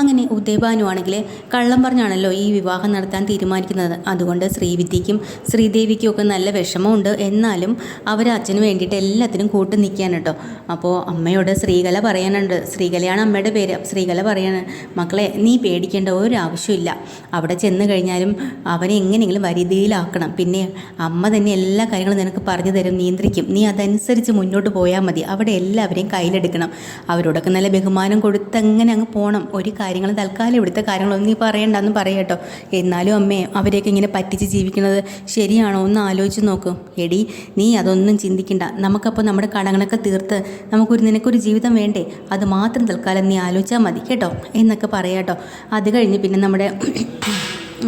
അങ്ങനെ ഉദയഭാനു ആണെങ്കിൽ കള്ളം പറഞ്ഞാണല്ലോ ഈ വിവാഹം നടത്താൻ തീരുമാനിക്കുന്നത്. അതുകൊണ്ട് ശ്രീവിദ്യയ്ക്കും ശ്രീദേവിക്കും ഒക്കെ നല്ല വിഷമമുണ്ട്. എന്നാലും അവർ അച്ഛന് വേണ്ടിയിട്ട് എല്ലാത്തിനും കൂട്ട് നിൽക്കാൻ കേട്ടോ അപ്പോൾ അമ്മയോട് ശ്രീകല പറയാനുണ്ട്. ശ്രീകലയാണ് അമ്മയുടെ പേര്. ശ്രീകല പറയാണ് മക്കളെ നീ പേടിക്കേണ്ട ഒരു ആവശ്യമില്ല. അവിടെ ചെന്ന് കഴിഞ്ഞാലും അവനെ എങ്ങനെയെങ്കിലും വരുതിയിലാക്കണം. പിന്നെ അമ്മ തന്നെ എല്ലാ കാര്യങ്ങളും നിനക്ക് പറഞ്ഞു തരും നിയന്ത്രിക്കും. നീ അതനുസരിച്ച് മുന്നോട്ട് പോയാൽ മതി. അവിടെ എല്ലാവരെയും കയ്യിലെടുക്കണം. അവരോടൊക്കെ നല്ല ബഹുമാനം കൊടുത്ത് അങ്ങനെ അങ്ങ് പോകണം ഒരു കാര്യങ്ങൾ തൽക്കാലം ഇവിടുത്തെ കാര്യങ്ങളൊന്നും നീ പറയണ്ടെന്ന് പറയട്ടോ എന്നാലും അമ്മേ അവരെയൊക്കെ ഇങ്ങനെ പറ്റിച്ച് ജീവിക്കുന്നത് ശരിയാണോ? ഒന്ന് ആലോചിച്ച് നോക്കും. എടി നീ അതൊന്നും ചിന്തിക്കണ്ട. നമുക്കപ്പോൾ നമ്മുടെ കടങ്ങളൊക്കെ തീർത്ത് നമുക്കൊരു നിനക്കൊരു ജീവിതം വേണ്ടേ? അത് മാത്രം തൽക്കാലം നീ ആലോചിച്ചാൽ മതി കേട്ടോ. എന്നൊക്കെ പറയാട്ടോ അത് കഴിഞ്ഞ് പിന്നെ നമ്മുടെ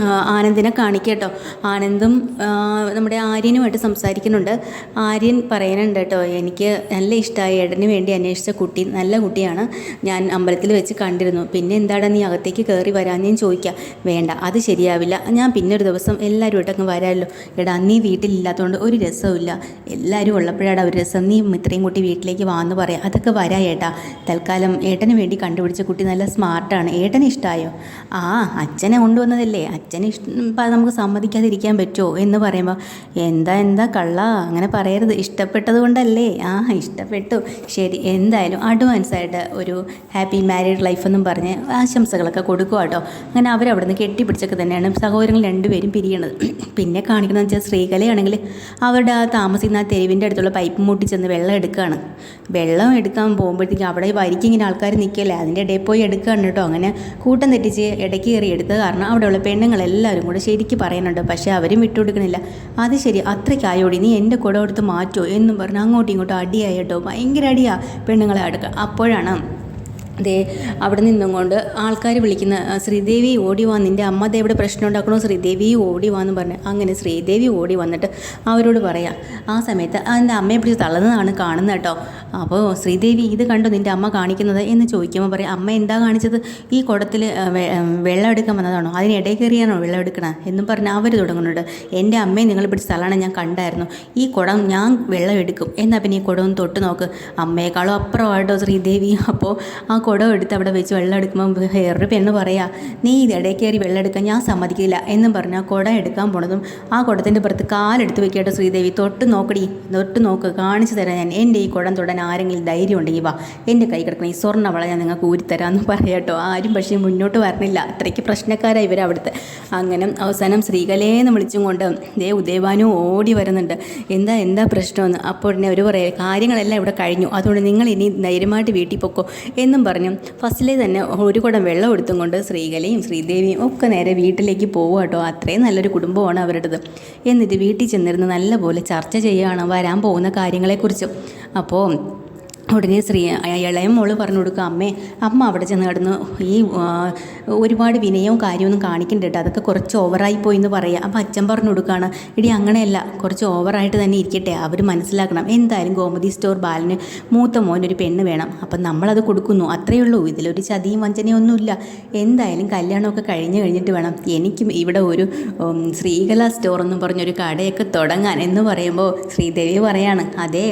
ആ, കാണിക്കുക കേട്ടോ. ആനന്ദും നമ്മുടെ ആര്യനുമായിട്ട് സംസാരിക്കുന്നുണ്ട്. ആര്യൻ പറയുന്നുണ്ട് കേട്ടോ എനിക്ക് നല്ല ഇഷ്ടമായി ഏട്ടന് വേണ്ടി അന്വേഷിച്ച കുട്ടി നല്ല കുട്ടിയാണ്. ഞാൻ അമ്പലത്തിൽ വെച്ച് കണ്ടിരുന്നു. പിന്നെ എന്താണ് നീ അകത്തേക്ക് കയറി വരാൻ ഞാൻ ചോദിക്കുക വേണ്ട അത് ശരിയാവില്ല. ഞാൻ പിന്നെ ഒരു ദിവസം എല്ലാവരുമായിട്ടങ്ങ് വരാമല്ലോ എടാ നീ വീട്ടിലില്ലാത്തതുകൊണ്ട് ഒരു രസമില്ല എല്ലാവരും ഉള്ളപ്പോഴാണ് ഒരു രസം. നീ ഇത്രയും കുട്ടി വീട്ടിലേക്ക് വാന്ന് പറയാം. അതൊക്കെ വരാം ഏട്ടാ. തൽക്കാലം ഏട്ടന് വേണ്ടി കണ്ടുപിടിച്ച കുട്ടി നല്ല സ്മാർട്ടാണ്. ഏട്ടന് ഇഷ്ടമായോ ആ അച്ഛനെ കൊണ്ടുവന്നതല്ലേ. അച്ഛന് ഇഷ്ടം നമുക്ക് സമ്മതിക്കാതിരിക്കാൻ പറ്റുമോ എന്ന് പറയുമ്പോൾ എന്താ എന്താ കള്ള? അങ്ങനെ പറയരുത്. ഇഷ്ടപ്പെട്ടത് കൊണ്ടല്ലേ? ആ ഇഷ്ടപ്പെട്ടു. ശരി എന്തായാലും അഡ്വാൻസ് ആയിട്ട് ഒരു ഹാപ്പി മാരീഡ് ലൈഫ് എന്നും പറഞ്ഞ് ആശംസകളൊക്കെ കൊടുക്കുക കേട്ടോ അങ്ങനെ അവരവിടെ നിന്ന് കെട്ടിപ്പിടിച്ചൊക്കെ തന്നെയാണ് സഹോദരങ്ങൾ രണ്ടുപേരും പിരിയണത്. പിന്നെ കാണിക്കുന്നത് വെച്ചാൽ ശ്രീകലയാണെങ്കിൽ അവരുടെ ആ താമസിക്കുന്ന ആ തെരുവിന്റെ അടുത്തുള്ള പൈപ്പ് മൂട്ടി ചെന്ന് വെള്ളം എടുക്കുകയാണ് വെള്ളം എടുക്കാൻ പോകുമ്പോഴത്തേക്കും അവിടെ വരിക്കിങ്ങനെ ആൾക്കാർ നിൽക്കല്ലേ അതിന്റെ ഇടയിൽ പോയി എടുക്കുകയാണ് കേട്ടോ അങ്ങനെ കൂട്ടം തെറ്റിച്ച് ഇടയ്ക്ക് കയറി എടുത്തത് കാരണം അവിടെയുള്ള പെണ്ണുങ്ങളെല്ലാവരും കൂടെ ശരിക്ക് പറയുന്നുണ്ട് പക്ഷേ അവരും വിട്ടുകൊടുക്കണില്ല അത് ശരി അത്രയ്ക്കായോടി നീ എന്റെ കൂടെ എടുത്ത് മാറ്റോ എന്നും പറഞ്ഞ് അങ്ങോട്ടും ഇങ്ങോട്ടും അടിയായി കേട്ടോ. ഭയങ്കര അടിയാ പെണ്ണുങ്ങളെ അടുക്കുക അപ്പോഴാണ് ദേ അവിടെ നിന്നും കൊണ്ട് ആൾക്കാർ വിളിക്കുന്ന ശ്രീദേവി ഓടി വാ നിന്റെ അമ്മ ദേ ഇവിടെ പ്രശ്നം ഉണ്ടാക്കണോ? ശ്രീദേവി ഓടി വാന്ന് പറഞ്ഞു. അങ്ങനെ ശ്രീദേവി ഓടി വന്നിട്ട് അവരോട് പറയാം ആ സമയത്ത് എന്റെ അമ്മയെ പിടിച്ച് തള്ളുന്നതാണ് കാണുന്നത് കേട്ടോ. അപ്പോൾ ശ്രീദേവി ഇത് കണ്ടു നിന്റെ അമ്മ കാണിക്കുന്നത് എന്ന് ചോദിക്കുമ്പോൾ പറയും അമ്മ എന്താ കാണിച്ചത്? ഈ കുടത്തിൽ വെള്ളം എടുക്കാൻ വന്നതാണോ? അതിനിടയിൽ കയറിയാണോ വെള്ളം എടുക്കണം? എന്നും പറഞ്ഞ് അവർ തുടങ്ങുന്നുണ്ട്. എന്റെ അമ്മയെ നിങ്ങൾ പിടിച്ച സ്ഥലമാണ് ഞാൻ കണ്ടായിരുന്നു. ഈ കുടം ഞാൻ വെള്ളം എടുക്കും. എന്നാൽ പിന്നെ ഈ കുടം തൊട്ട് നോക്ക്. അമ്മയെക്കാളും അപ്പുറമായിട്ടോ ശ്രീദേവി. അപ്പോൾ ആ കുടം എടുത്ത് അവിടെ വെച്ച് വെള്ളം എടുക്കുമ്പോൾ വേറൊരു പെണ്ണ് പറയാ നീ ഇത് ഇടയിൽ കയറി വെള്ളം എടുക്കാൻ ഞാൻ സമ്മതിക്കില്ല. എന്നും പറഞ്ഞ് ആ കുടം എടുക്കാൻ പോണതും ആ കുടത്തിന്റെ പുറത്ത് കാലെടുത്ത് വെക്കാട്ടോ ശ്രീദേവി. തൊട്ട് നോക്കടി തൊട്ട് നോക്ക്. കാണിച്ചു തരാം ഞാൻ. എന്റെ ഈ കുടം തൊടാൻ ആരെങ്കിലും ധൈര്യം ഉണ്ടെങ്കിൽ വാ എന്റെ കൈ കിടക്കണം ഈ സ്വർണവള ഞാൻ നിങ്ങൾക്ക് ഊരിത്തരാമെന്ന് പറയാട്ടോ ആരും പക്ഷേ മുന്നോട്ട് വരണില്ല. അത്രയ്ക്ക് പ്രശ്നക്കാരായി ഇവർ അവിടുത്തെ. അങ്ങനെ അവസാനം ശ്രീകലേന്ന് വിളിച്ചും കൊണ്ട് ദേ ഉദയവാനും ഓടി വരുന്നുണ്ട്. എന്താ എന്താ പ്രശ്നമെന്ന്? അപ്പോൾ ഉടനെ അവർ പറയാം കാര്യങ്ങളെല്ലാം ഇവിടെ കഴിഞ്ഞു. അതുകൊണ്ട് നിങ്ങൾ ഇനി ധൈര്യമായിട്ട് വീട്ടിൽ പൊക്കോ എന്നും പറഞ്ഞു. ഫസ്റ്റിലെ തന്നെ ഒരു കുടം വെള്ളം എടുത്തും കൊണ്ട് ശ്രീകലയും ശ്രീദേവിയും ഒക്കെ നേരെ വീട്ടിലേക്ക് പോകുക കേട്ടോ. അത്രയും നല്ലൊരു കുടുംബമാണ് അവരുടേത്. എന്നിട്ട് വീട്ടിൽ ചെന്നിരുന്ന് നല്ലപോലെ ചർച്ച ചെയ്യുകയാണ് വരാൻ പോകുന്ന കാര്യങ്ങളെക്കുറിച്ചും. അപ്പോൾ ഉടനെ ശ്രീ ഇളയ മോൾ പറഞ്ഞു കൊടുക്കുക അമ്മേ അമ്മ അവിടെ ചെന്ന് കിടന്ന് ഈ ഒരുപാട് വിനയവും കാര്യമൊന്നും കാണിക്കണ്ട കേട്ടോ അതൊക്കെ കുറച്ച് ഓവറായി പോയി എന്ന് പറയുക അപ്പം അച്ഛൻ പറഞ്ഞു കൊടുക്കുകയാണ് ഇടി അങ്ങനെയല്ല. കുറച്ച് ഓവറായിട്ട് തന്നെ ഇരിക്കട്ടെ. അവർ മനസ്സിലാക്കണം. എന്തായാലും ഗോമതി സ്റ്റോർ ബാലന് മൂത്ത മോനൊരു പെണ്ണ് വേണം. അപ്പം നമ്മളത് കൊടുക്കുന്നു. അത്രയേ ഉള്ളൂ. ഇതിലൊരു ചതിയും വഞ്ചനയൊന്നുമില്ല എന്തായാലും കല്യാണമൊക്കെ കഴിഞ്ഞ് കഴിഞ്ഞിട്ട് വേണം. എനിക്കും ഇവിടെ ഒരു ശ്രീകല സ്റ്റോർ എന്നും പറഞ്ഞൊരു കടയൊക്കെ തുടങ്ങാൻ എന്ന് പറയുമ്പോൾ ശ്രീദേവി പറയാണ് അതേ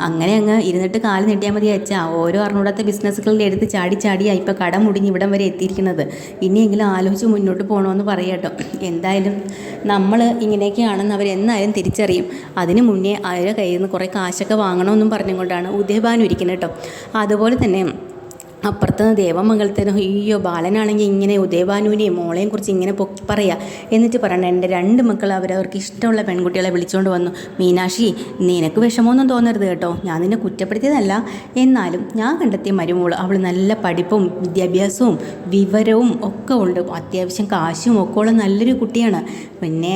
അങ്ങനെ അങ്ങ് ഇരുന്നിട്ട് കാൽ നീട്ടിയാൽ മതി അച്ഛാ. ഓരോ അറിഞ്ഞൂടാത്ത ബിസിനസ്സുകളിൽ എടുത്ത് ചാടി ചാടിയായി ഇപ്പോൾ കട മുടിഞ്ഞ് ഇവിടം വരെ എത്തിയിരിക്കുന്നത്. ഇനിയെങ്കിലും ആലോചിച്ച് മുന്നോട്ട് പോകണമെന്ന് പറയട്ടോ. എന്തായാലും നമ്മൾ ഇങ്ങനെയൊക്കെയാണെന്ന് അവർ എന്നായാലും തിരിച്ചറിയും. അതിന് മുന്നേ അവരുടെ കയ്യിൽ നിന്ന് കുറേ കാശൊക്കെ വാങ്ങണമെന്നും പറഞ്ഞുകൊണ്ടാണ് ഉദയഭാനു ഇരിക്കുന്നത് കേട്ടോ. അതുപോലെ തന്നെ അപ്പുറത്ത് നിന്ന് ദേവമംഗലത്തിന് അയ്യോ ബാലനാണെങ്കിൽ ഇങ്ങനെ ഉദയഭാനുവിനെയും മോളെയും കുറിച്ച് ഇങ്ങനെ പൊക്കി പറയാ. എന്നിട്ട് പറയണ്ട എന്റെ രണ്ട് മക്കൾ അവരവർക്ക് ഇഷ്ടമുള്ള പെൺകുട്ടികളെ വിളിച്ചുകൊണ്ട് വന്നു. മീനാക്ഷി നിനക്ക് വിഷമമൊന്നും തോന്നരുത് കേട്ടോ. ഞാൻ നിന്നെ കുറ്റപ്പെടുത്തിയതല്ല. എന്നാലും ഞാൻ കണ്ടെത്തിയ മരുമോൾ അവൾ നല്ല പഠിപ്പും വിദ്യാഭ്യാസവും വിവരവും ഒക്കെ ഉണ്ട്. അത്യാവശ്യം കാശും ഒക്കെ ഉള്ള നല്ലൊരു കുട്ടിയാണ്. പിന്നെ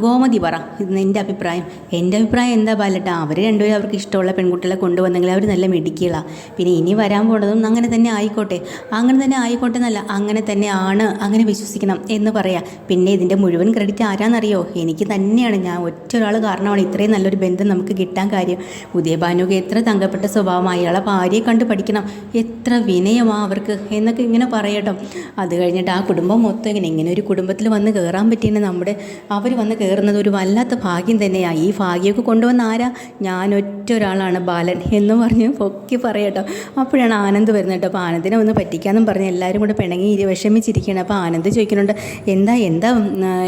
ഗോമതി പറ. എന്റെ അഭിപ്രായം. എന്റെ അഭിപ്രായം എന്താ ബാലട്ടാ? അവർ രണ്ടുപേരും അവർക്ക് ഇഷ്ടമുള്ള പെൺകുട്ടികളെ കൊണ്ടുവന്നെങ്കിൽ അവർ നല്ല മിടുക്കികളാണ് പിന്നെ ഇനി വരാൻ പോണതും അങ്ങനെ അങ്ങനെ തന്നെ ആയിക്കോട്ടെ. അങ്ങനെ തന്നെ ആയിക്കോട്ടെ എന്നല്ല അങ്ങനെ തന്നെ ആണ് അങ്ങനെ വിശ്വസിക്കണം എന്ന് പറയാം. പിന്നെ ഇതിന്റെ മുഴുവൻ ക്രെഡിറ്റ് ആരാന്നറിയോ? എനിക്ക് തന്നെയാണ്. ഞാൻ ഒറ്റ ഒരാൾ കാരണമാണ് ഇത്രയും നല്ലൊരു ബന്ധം നമുക്ക് കിട്ടാൻ കാര്യം. ഉദയഭാനുക്ക് എത്ര തങ്കപ്പെട്ട സ്വഭാവം അയാളെ ഭാര്യയെ കണ്ട് പഠിക്കണം. എത്ര വിനയമാ അവർക്ക് എന്നൊക്കെ ഇങ്ങനെ പറയട്ടോ അത് കഴിഞ്ഞിട്ട് ആ കുടുംബം മൊത്തം ഇങ്ങനെ ഇങ്ങനെ ഒരു കുടുംബത്തിൽ വന്ന് കയറാൻ പറ്റിയെന്ന് നമ്മുടെ അവർ വന്ന് കയറുന്നത് ഒരു വല്ലാത്ത ഭാഗ്യം തന്നെയാണ് ഈ ഭാഗ്യമൊക്കെ കൊണ്ടുവന്ന ആരാ? ഞാൻ ഒറ്റ ഒരാളാണ് ബാലൻ എന്ന് പറഞ്ഞ് പൊക്കി പറയട്ടോ അപ്പോഴാണ് ആനന്ദ് വരുന്നത്. കേട്ടോ അപ്പോൾ ആനന്ദിനെ ഒന്ന് പറ്റിക്കാന്നും പറഞ്ഞ് എല്ലാവരും കൂടെ പിണങ്ങി വിഷമിച്ചിരിക്കുകയാണ്. അപ്പോൾ ആനന്ദ് ചോദിക്കുന്നുണ്ട് എന്താ എന്താ?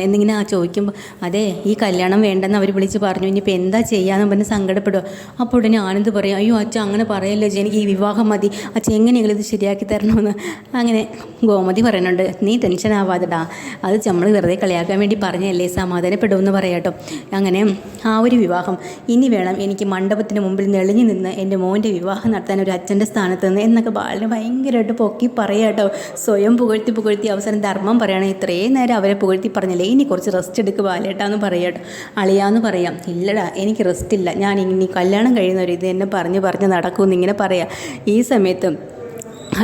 എന്നിങ്ങനെ ആ ചോദിക്കുമ്പോൾ അതെ ഈ കല്യാണം വേണ്ടെന്ന് അവർ വിളിച്ച് പറഞ്ഞു. ഇനിയിപ്പോൾ എന്താ ചെയ്യാമെന്ന് പറഞ്ഞ് സങ്കടപ്പെടുക അപ്പോൾ ഉടനെ ആനന്ദ് പറയും അയ്യോ അച്ഛൻ അങ്ങനെ പറയല്ലോ എനിക്ക് ഈ വിവാഹം മതി. അച്ഛൻ എങ്ങനെയെങ്കിലും ഇത് ശരിയാക്കി തരണമെന്ന് അങ്ങനെ ഗോമതി പറയുന്നുണ്ട് നീ ടെൻഷൻ ആവാതെടാ. അത് നമ്മൾ വെറുതെ കളിയാക്കാൻ വേണ്ടി പറഞ്ഞല്ലേ സമാധാനപ്പെടുമെന്ന് പറയാട്ടോ. അങ്ങനെ ആ ഒരു വിവാഹം ഇനി വേണം എനിക്ക് മണ്ഡപത്തിന് മുമ്പിൽ നെളിഞ്ഞു നിന്ന് എന്റെ മോന്റെ വിവാഹം നടത്താൻ ഒരു അച്ഛന്റെ സ്ഥാനത്ത് നിന്ന് എന്നൊക്കെ ബാലന് ഭയങ്കരമായിട്ട് പൊക്കി പറയാട്ടോ സ്വയം പുകഴ്ത്തി പുകഴ്ത്തി അവസാനം ധർമ്മം പറയുകയാണ് ഇത്രയും നേരം അവരെ പുകഴ്ത്തി പറഞ്ഞില്ലേ? ഇനി കുറച്ച് റെസ്റ്റ് എടുക്കുക ബാലേട്ടാന്ന് പറയാട്ടോ അളിയാന്ന് പറയാം ഇല്ലടാ എനിക്ക് റെസ്റ്റ് ഇല്ല. ഞാൻ ഇനി കല്യാണം കഴിയുന്നവർ ഇത് എന്നെ പറഞ്ഞ് പറഞ്ഞ് നടക്കുമെന്ന് ഇങ്ങനെ പറയാം. ഈ സമയത്ത്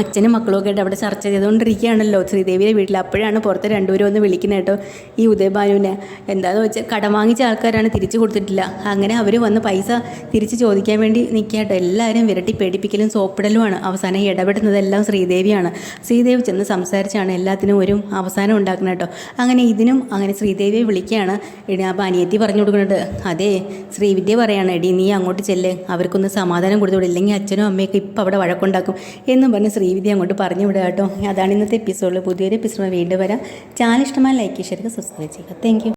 അച്ഛനും മക്കളും ഒക്കെ ആയിട്ട് അവിടെ ചർച്ച ചെയ്തുകൊണ്ടിരിക്കുകയാണല്ലോ. ശ്രീദേവിയുടെ വീട്ടിൽ അപ്പോഴാണ് പുറത്ത് രണ്ടുപേരും ഒന്ന് വിളിക്കുന്നത് കേട്ടോ. ഈ ഉദയഭാനുവിനെ എന്താണെന്ന് വെച്ചാൽ കടം വാങ്ങിച്ച ആൾക്കാരാണ് തിരിച്ചു കൊടുത്തിട്ടില്ല. അങ്ങനെ അവർ വന്ന് പൈസ തിരിച്ച് ചോദിക്കാൻ വേണ്ടി നിൽക്കാട്ടോ എല്ലാവരും വിരട്ടി പേടിപ്പിക്കലും സോപ്പിടലുമാണ്. അവസാനം ഇടപെടുന്നതെല്ലാം ശ്രീദേവിയാണ്. ശ്രീദേവി ചെന്ന് സംസാരിച്ചാണ് എല്ലാത്തിനും ഒരു അവസാനം ഉണ്ടാക്കുന്നത് കേട്ടോ. അങ്ങനെ ഇതിനും അങ്ങനെ ശ്രീദേവിയെ വിളിക്കുകയാണ് എടി അപ്പോൾ അനിയത്തി പറഞ്ഞു കൊടുക്കുന്നത്. അതെ ശ്രീവിദ്യ പറയാണ് എടി നീ അങ്ങോട്ട് ചെല്ലേ. അവർക്കൊന്ന് സമാധാനം കൊടുത്തു ഇല്ലെങ്കിൽ അച്ഛനും അമ്മയൊക്കെ ഇപ്പം അവിടെ വഴക്കുണ്ടാക്കും എന്നും പറഞ്ഞ് ശ്രീവിദ്യ അങ്ങോട്ട് പറഞ്ഞു വിടുക കേട്ടോ. അതാണ് ഇന്നത്തെ എപ്പിസോഡിൽ പുതിയൊരു എപ്പിസോഡ് വീണ്ടും വരാം. ചാനൽ ഇഷ്ടമായ ലൈക്ക് ചെയ്യുക സബ്സ്ക്രൈബ് ചെയ്യുക. താങ്ക്